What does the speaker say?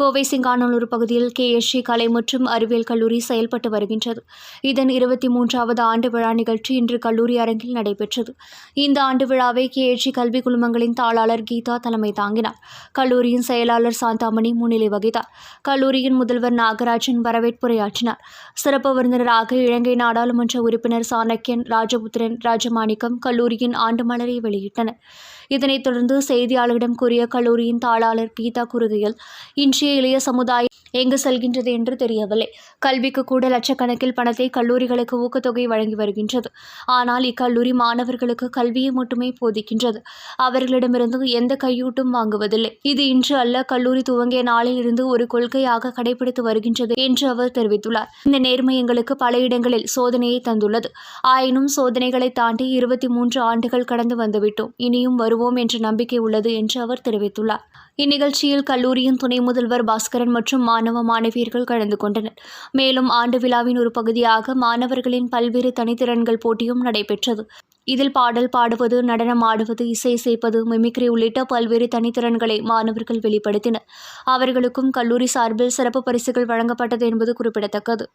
கோவை சிங்கானூர் பகுதியில் கேஎஸ்சி கலை மற்றும் அறிவியல் கல்லூரி செயல்பட்டு வருகின்றது. இதன் இருபத்தி மூன்றாவது ஆண்டு விழா நிகழ்ச்சி இன்று கல்லூரி அரங்கில் நடைபெற்றது. இந்த ஆண்டு விழாவை கேஎஸ்சி கல்வி குழுமங்களின் தாளாளர் கீதா தலைமை தாங்கினார். கல்லூரியின் செயலாளர் சாந்தாமணி முன்னிலை வகித்தார். கல்லூரியின் முதல்வர் நாகராஜன் வரவேற்புரையாற்றினார். சிறப்பு விருந்தினராக இலங்கை நாடாளுமன்ற உறுப்பினர் சாணக்கியன் ராஜபுத்திரன் ராஜமாணிக்கம் கல்லூரியின் ஆண்டு மலரை வெளியிட்டனர். இதனைத் தொடர்ந்து செய்தியாளர்களிடம் கூறிய கல்லூரியின் தாளாளர் கீதா கூறுகையில் இன்றைய இளைய சமுதாயம் எங்கு செல்கின்றது என்று தெரியவில்லை. கல்விக்கு கூட லட்சக்கணக்கில் பணத்தை கல்லூரிகளுக்கு ஊக்கத்தொகை வழங்கி வருகின்றது. ஆனால் இக்கல்லூரி மாணவர்களுக்கு கல்வியை மட்டுமே போதிக்கின்றது. அவர்களிடமிருந்து எந்த கையூட்டும் வாங்குவதில்லை. இது இன்று அல்ல கல்லூரி துவங்கிய நாளிலிருந்து ஒரு கொள்கையாக கடைபிடித்து வருகின்றது என்று அவர் தெரிவித்துள்ளார். இந்த நேர்மை எங்களுக்கு பல இடங்களில் சோதனையை தந்துள்ளது. ஆயினும் சோதனைகளை தாண்டி இருபத்தி மூன்று ஆண்டுகள் கடந்து வந்துவிட்டோம். இனியும் வருவோம் என்ற நம்பிக்கை உள்ளது என்று அவர் தெரிவித்துள்ளார். இந்நிகழ்ச்சியில் கல்லூரியின் துணை முதல்வர் முதல்வர் பாஸ்கரன் மற்றும் மாணவ மாணவியர்கள் கலந்து கொண்டனர். மேலும் ஆண்டு விழாவின் ஒரு பகுதியாக மாணவர்களின் பல்வேறு தனித்திறன்கள் போட்டியும் நடைபெற்றது. இதில் பாடல் பாடுவது நடனம் ஆடுவது இசை இசைப்பது மிமிக்ரி உள்ளிட்ட பல்வேறு தனித்திறன்களை மாணவர்கள் வெளிப்படுத்தினர். அவர்களுக்கும் கல்லூரி சார்பில் சிறப்பு பரிசுகள் வழங்கப்பட்டது என்பது குறிப்பிடத்தக்கது.